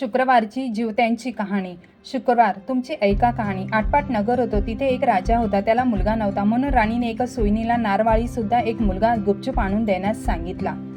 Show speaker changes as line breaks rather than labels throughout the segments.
शुक्रवारची जीवत्यांची कहाणी. शुक्रवार तुमची ऐका कहाणी. आटपाट नगर होतो. तिथे एक राजा होता. त्याला मुलगा नव्हता. म्हणून राणीने एका सोयीनीला नारवाळी सुद्धा एक मुलगा गुपचूप आणून देण्यास सांगितला.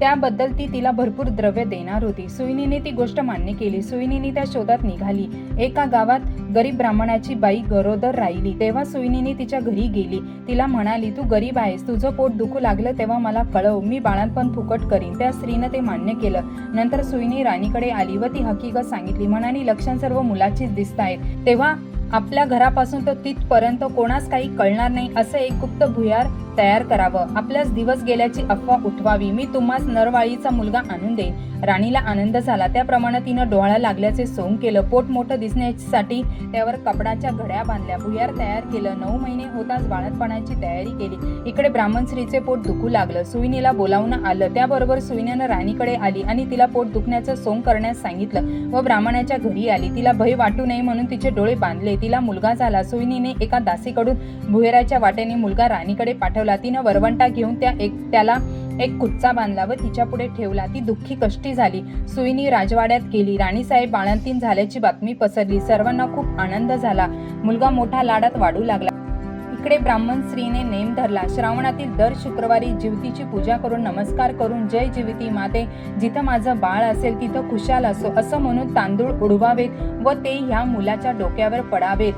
त्याबद्दल ती तिला भरपूर द्रव्य देणार होती. सुईनीने ती गोष्ट मान्य केली. सुईनीने त्या शोधात निघाली. एका गावात गरीब ब्राह्मणाची बाई गरोदर राहिली. तेव्हा सुईनीने तिच्या घरी गेली. तिला म्हणाली तू गरीब आहेस. तुझं पोट दुखू लागलं तेव्हा मला कळव. मी बाळांपण फुकट करीन. त्या स्त्रीनं ते मान्य केलं. नंतर सुईनी राणीकडे आली व ती हकीकत सांगितली. म्हणाली लक्षण सर्व मुलाचीच दिसत आहेत तेव्हा आपल्या घरापासून तर तिथपर्यंत कोणास काही कळणार नाही असं एक गुप्त भुयार तयार करावं. आपल्याच दिवस गेल्याची अफवा उठवावी. मी तुम्हास नरवाळीचा मुलगा आणून देईन. राणीला आनंद झाला. त्याप्रमाणे तिनं डोळा लागल्याचे सोंग केलं. पोट मोठं दिसण्यासाठी त्यावर कपडाच्या घड्या बांधल्या. भुयार तयार केलं. नऊ महिने होताच बाळंतपणाची तयारी केली. इकडे ब्राह्मण स्त्रीचे पोट दुखू लागलं. सुईनीला बोलावणं आलं. त्याबरोबर सुईनीनं राणीकडे आली आणि तिला पोट दुखण्याचं सोंग करण्यास सांगितलं व ब्राह्मणाच्या घरी आली. तिला भय वाटू नये म्हणून तिचे डोळे बांधले तिला मुलगा झाला. सुईनीने एका दासीकडून भुहेराच्या वाटेने मुलगा राणीकडे पाठवला. तिनं वरवंटा घेऊन त्या एक त्याला एक कुच्चा बांधला व तिच्या पुढे ठेवला. ती दुःखी कष्टी झाली. सुईनी राजवाड्यात गेली. राणीसाहेब बाळंतीन झाल्याची बातमी पसरली. सर्वांना खूप आनंद झाला. मुलगा मोठा लाडात वाढू लागला. इकडे ब्राह्मण स्त्रीने नेम धरला. श्रावणातील दर शुक्रवारी जीवतीची पूजा करून नमस्कार करून जय जीविती माते जिथं माझं बाळ असेल तिथं खुशाल असो असं म्हणून तांदूळ उडवावेत व ते ह्या मुलाच्या डोक्यावर पडावेत.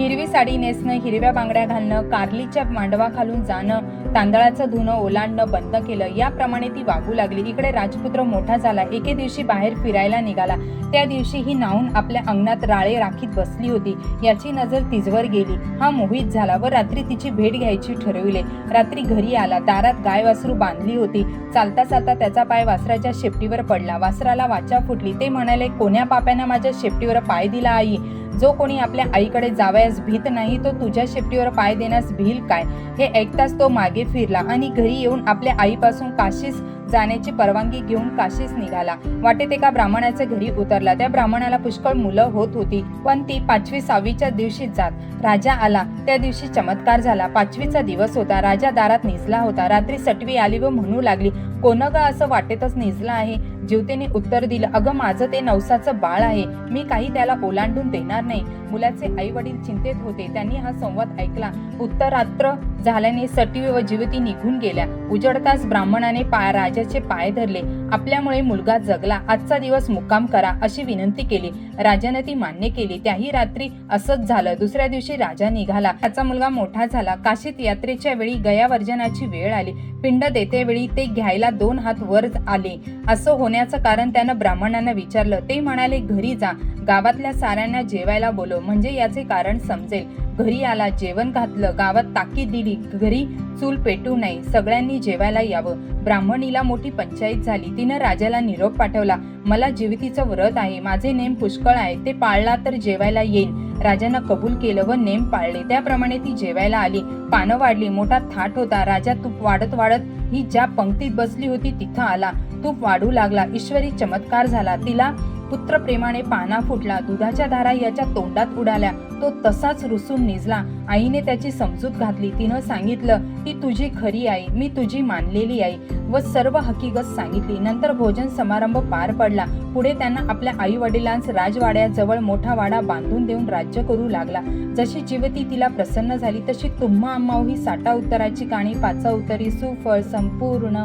हिरवी साडी नेसणं हिरव्या बांगड्या घालणं कारलीच्या मांडवा खालून जाणं तांदळाचं धुणं ओलांडणं बंद केलं याप्रमाणे ती वागू लागली. इकडे राजपुत्र मोठा झाला. एके दिवशी बाहेर फिरायला निघाला. त्या दिवशी ही नाहून आपल्या अंगणात राळे राखीत बसली होती. याची नजर तिजवर गेली. हा मोहित झाला व रात्री तिची भेट घ्यायची ठरविले. रात्री घरी आला. दारात गाय वासरू बांधली होती. चालता चालता त्याचा पाय वासराच्या शेपटीवर पडला. वासराला वाचा फुटली. ते म्हणाले कोण्या पाप्यानं माझ्या शेपटीवर पाय दिला आई? जो कोणी आपल्या आईकडे देण्यास भीत नाही तो तुझ्या शेपटीवर पाय देण्यास भील काय? हे ऐकताच तो मागे फिरला आणि घरी येऊन आपल्या आईपासून काशीस जाण्याची परवानगी घेऊन काशीस निघाला. वाटेत एका ब्राह्मणाच्या घरी उतरला. त्या ब्राह्मणाला पुष्कळ मुलं होत होती पण ती पाचवी सहावीच्या दिवशी जात. राजा आला. त्या दिवशी चमत्कार झाला. पाचवीचा दिवस होता. राजा दारात निजला होता. रात्री सटवी आली व म्हणू लागली कोण ग असं वाटेतच निजलं आहे? जीवतेने उत्तर दिलं अगं माझं ते नवसाचं बाळ आहे. मी काही त्याला ओलांडून देणार नाही. मुलाचे आई वडील चिंतेत होते. त्यांनी हा संवाद ऐकला. उत्तरात्र झाल्याने सटी व जीवती निघून गेल्या. उजडताच ब्राह्मणाने पाय राजाचे पाय धरले. आपल्यामुळे मुलगा जगला. आजचा दिवस मुक्काम करा अशी विनंती केली. राजाने ती मान्य केली. त्याही रात्री असंच झालं. दुसऱ्या दिवशी राजा निघाला. त्याचा मुलगा मोठा झाला. काशीत यात्रेच्या वेळी गयावर्जनाची वेळ आली. पिंड देते वेळी ते घ्यायला दोन हात वर आले. असं होण्या जाण्याचं कारण त्यानं ब्राह्मणांना विचारलं. ते म्हणाले घरी जा. गावातल्या साऱ्यांना जेवायला बोलव. म्हणजे याचे कारण समजेल. घरी आला जेवण घातलं गावात ताकीद दिली. घरी चूल पेटू नये. सगळ्यांनी जेवायला यावं. ब्राह्मणीला मोठी पंचायत झाली. तिनं राजाला निरोप पाठवला. मला जीवितीचं व्रत आहे. माझे नेम पुष्कळ आहे. ते पाळला तर जेवायला येईन. राजानं कबूल केलं व नेम पाळले. त्याप्रमाणे ती जेवायला आली. पानं वाढली. मोठा थाट होता. राजा तूप वाढत वाढत ही ज्या पंक्तीत बसली होती तिथं आला. तूप वाढू लागला. ईश्वरी चमत्कार झाला. तिला पुत्रप्रेमाने पाना फुटला दुधाच्या धारा याच्या तोंडात उडाल्या. तो तसाच रुसून निजला. आईने त्याची समजूत घातली. तिनं सांगितलं ती तुझी खरी आई. मी तुझी मानलेली आई. व सर्व हकीकत सांगितली. नंतर भोजन समारंभ पार पडला. पुढे त्यांना आपल्या आई वडिलांस राजवाड्याजवळ मोठा वाडा बांधून देऊन राज्य करू लागला. जशी जीवती तिला प्रसन्न झाली तशी तुम्हा अम्माऊ ही साठा उत्तराची काणी पाचा उत्तरी सुफळ संपूर्ण